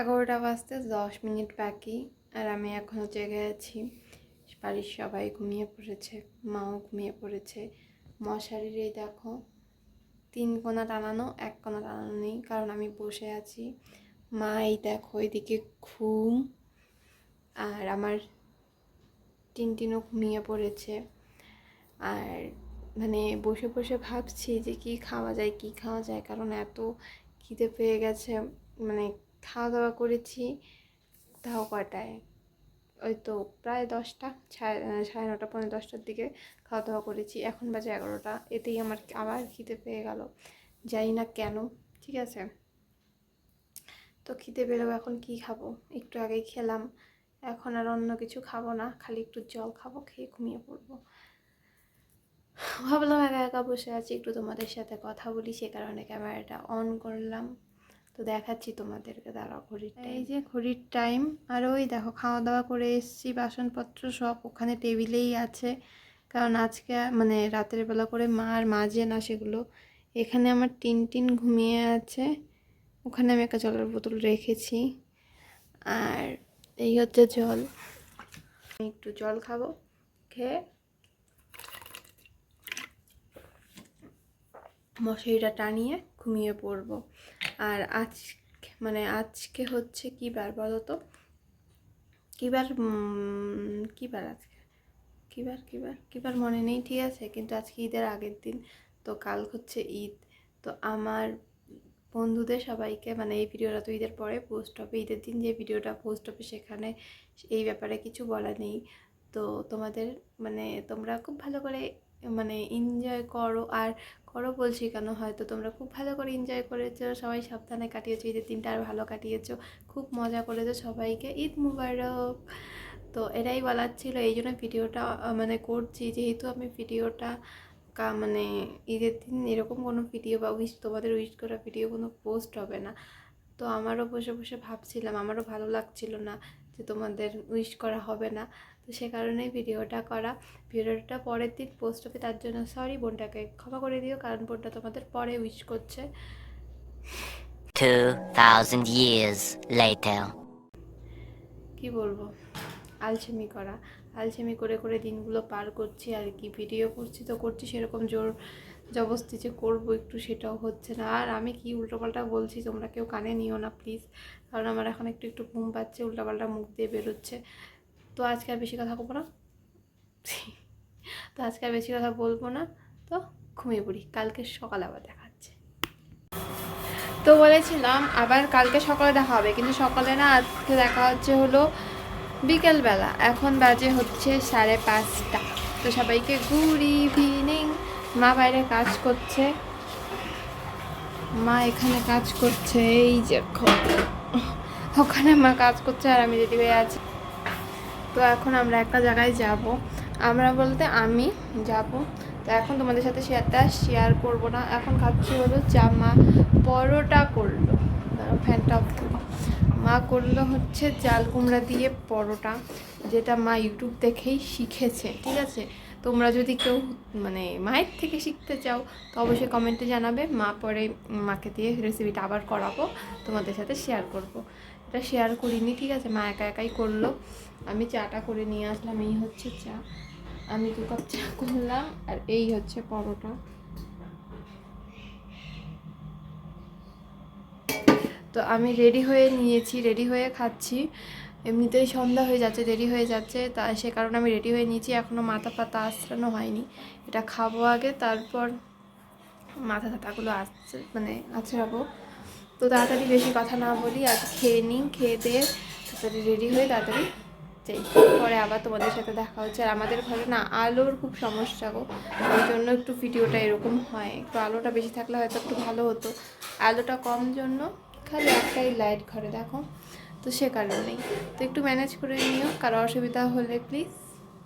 এগারোটা বাজতে, দশ মিনিট বাকি, আর আমি এখনও জেগে আছি বাড়ির সবাই ঘুমিয়ে পড়েছে, মাও ঘুমিয়ে পড়েছে। মশারির এই দেখো, তিন কোনা টানানো, এক কোনা টানানো নেই, কারণ আমি বসে আছি। মা এই দেখো, এদিকে ঘুম, আর আমার টিনটিনও ঘুমিয়ে পড়েছে। আর মানে বসে বসে ভাবছি যে কি খাওয়া যায়, কি খাওয়া যায়, কারণ এত খিদে পেয়ে গেছে মানে খাওয়া দাওয়া করেছি, তাও কটায় ওই তো প্রায় দশটা, সাড়ে সাড়ে নটা পনেরো দশটার দিকে খাওয়া দাওয়া করেছি। এখন বাজে এগারোটা, এতেই আমার আবার খিদে পেয়ে গেল। জানি না কেন, ঠিক আছে? তো খিদে পেলেও এখন কি খাব? একটু আগেই খেলাম, এখন আর অন্য কিছু খাব না, খালি একটু জল খাব, খেয়ে ঘুমিয়ে পড়ব। ভাবলাম একা একা বসে আছি, একটু তোমাদের সাথে কথা বলি, সে কারণে ক্যামেরাটা অন করলাম। তো দেখাচ্ছি তোমাদেরকে দাঁড়া ঘড়ির এই যে ঘড়ির টাইম আর ওই দেখো খাওয়া দাওয়া করে এসেছি বাসনপত্র সব ওখানে টেবিলেই আছে। কারণ আজকে মানে রাতের বেলা করে মা আর মাজে না সেগুলো এখানে আমার টিন টিন ঘুমিয়ে আছে। ওখানে আমি একটা জলের বোতল রেখেছি। আর এই হচ্ছে জল। আমি একটু জল খাব খেয়ে মশারিটা টানিয়ে ঘুমিয়ে পড়ব। আর আজ মানে আজকে হচ্ছে কী বার বলো তো? কী বার কী বার আজকে? কী বার কী বার? কী বার মনে নেই, ঠিক আছে? কিন্তু আজকে ঈদের আগের দিন, তো কাল হচ্ছে ঈদ। তো আমার বন্ধুদের সবাইকে মানে এই ভিডিওটা তো ঈদের পরে পোস্ট হবে, ঈদের দিন যে ভিডিওটা পোস্ট হবে সেখানে এই ব্যাপারে কিছু বলা নেই। তো তোমাদের মানে তোমরা খুব ভালো করে মানে এনজয় করো। আর করো বলছি, কেন? হয়তো তোমরা খুব ভালো করে এনজয় করেছ, সবাই সাবধানে কাটিয়েছো, ঈদের দিনটা আর ভালো কাটিয়েছো, খুব মজা করেছ সবাইকে। ঈদ মুবারক। তো এটাই বলার ছিল, এই জন্য ভিডিওটা মানে করছি। যেহেতু আমি ভিডিওটা কা মানে ঈদের দিন এরকম কোনো ভিডিও বা উইশ তোমাদের উইশ করা ভিডিও কোনো পোস্ট হবে না। তো আমারও বসে বসে ভাবছিলাম, আমারও ভালো লাগছিল না যে তোমাদের উইশ করা হবে না। তো সে কারণেই ভিডিওটা করা। ভিডিওটা পরের দিন পোস্ট হবে তার জন্য সরি বোনটাকে ক্ষমা করে দিও কারণ বোনটা তোমাদের পরে উইশ করছে। 2,000 years later. কি বলব? আলসেমি করা। আলসেমি করে করে দিনগুলো পার করছি আর কি। ভিডিও করছি তো করছি সেরকম জোর জবস্তি যে করব একটু সেটাও হচ্ছে না। আর আমি কি উল্টোপাল্টা বলছি তোমরা কেউ কানে নিও না প্লিজ কারণ আমার এখন একটু একটু ঘুম পাচ্ছে উল্টোপাল্টা মুখ দিয়ে বেরোচ্ছে। তো আজকে আর বেশি কথা বলব না। তো আজকে আর বেশি কথা বলব না। তো ঘুমিয়ে পড়ি। কালকে সকাল আবার দেখাচ্ছে তো বলেছিলাম, আবার কালকে সকালে দেখা হবে। কিন্তু সকালে না আজকে দেখা হচ্ছে হলো বিকেলবেলা। এখন বাজে হচ্ছে সাড়ে পাঁচটা। তো সবাইকে গুড ইভিনিং মা বাইরে কাজ করছে। মা এখানে কাজ করছে। এই যে ওখানে মা কাজ করছে আর আমি রেডি হয়ে আছি। তো এখন আমরা একটা জায়গায় যাব। আমরা বলতে আমি যাব। তো এখন তোমাদের সাথে শেয়ারটা শেয়ার করব না। এখন খাচ্ছি হলো জামা পরোটা করল। ফ্যানটা করি। মা করল হচ্ছে জাল কুমড়া দিয়ে পরোটা, যেটা মা ইউটিউব দেখেই শিখেছে, ঠিক আছে? তোমরা যদি কেউ মানে মায়ের থেকে শিখতে চাও, তো অবশ্যই কমেন্টে জানাবে। মা পরে মাকে দিয়ে রেসিপিটা আবার করাবো, তোমাদের সাথে শেয়ার করব। এটা শেয়ার করিনি, ঠিক আছে? মা একা একাই করল। আমি চাটা করে নিয়ে আসলাম, এই হচ্ছে চা। আমি দু কাপ চা করলাম, আর এই হচ্ছে পরোটা। তো আমি রেডি হয়ে নিয়েছি রেডি হয়ে খাচ্ছি। এমনিতেই সন্ধ্যা হয়ে যাচ্ছে, দেরি হয়ে যাচ্ছে, তা সে কারণে আমি রেডি হয়ে নিয়েছি এখনও মাথা পাতা আঁচড়ানো হয়নি। এটা খাব আগে, তারপর মাথা টাথাগুলো আসছে মানে আঁচড়াবো তো তাড়াতাড়ি বেশি কথা না বলি, আজ খেয়ে নিই, খেয়ে দিয়ে তাড়াতাড়ি রেডি হয়ে তাড়াতাড়ি যাই। পরে আবার তোমাদের সাথে দেখা হচ্ছে। আর আমাদের ঘরে না আলোর খুব সমস্যা গো, ওই জন্য একটু ভিডিওটা এরকম হয়। একটু আলোটা বেশি থাকলে হয়তো একটু ভালো হতো। আলোটা কম জন্য খালি একটাই লাইট ঘরে, দেখো? তো সে কারণেই। তো একটু ম্যানেজ করে নিও, কারও অসুবিধা হলে প্লিজ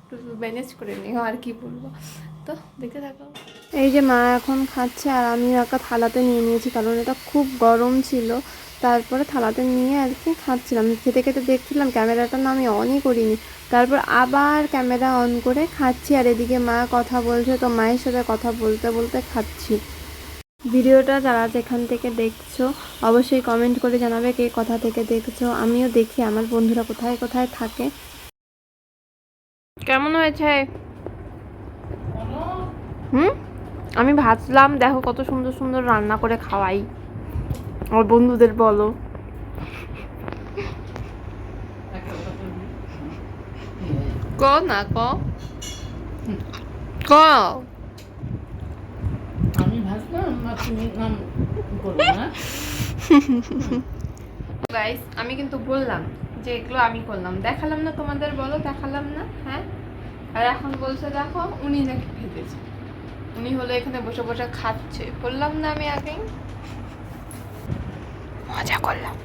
একটু ম্যানেজ করে নিও, আর কি বলব? তো দেখতে থাকো। এই যে মা এখন খাচ্ছে আর আমি একটা থালাতে নিয়ে নিয়েছি কারণ এটা খুব গরম ছিল। তারপরে থালাতে নিয়ে আর কি খাচ্ছিলাম। খেতে খেতে দেখছিলাম ক্যামেরাটা না আমি অনই করিনি। তারপর আবার ক্যামেরা অন করে খাচ্ছি আর এদিকে মা কথা বলছে তো মায়ের সাথে কথা বলতে বলতে খাচ্ছি। ভিডিওটা যারা যেখান থেকে দেখছ অবশ্যই কমেন্ট করে জানাবে কে কথা থেকে দেখছ। আমিও দেখি আমার বন্ধুরা কোথায় কোথায় থাকে। কেমন হয়েছে? হুম? আমি ভাবলাম দেখো কত সুন্দর সুন্দর রান্না করে খাওয়াই। আমার বন্ধুদের বলো। ক না ক। ক। আমি ভাবলাম তুমি নাম করব না। গাইস আমি কিন্তু বললাম যে এগুলো আমি করলাম। দেখালাম না তোমাদের বলো দেখালাম না হ্যাঁ? আর এখন বলছে দেখো উনি নাকি ভেজেছে উনি হলো এখানে বসে বসে খাচ্ছে। বললাম না আমি আগেই। মজা করলাম।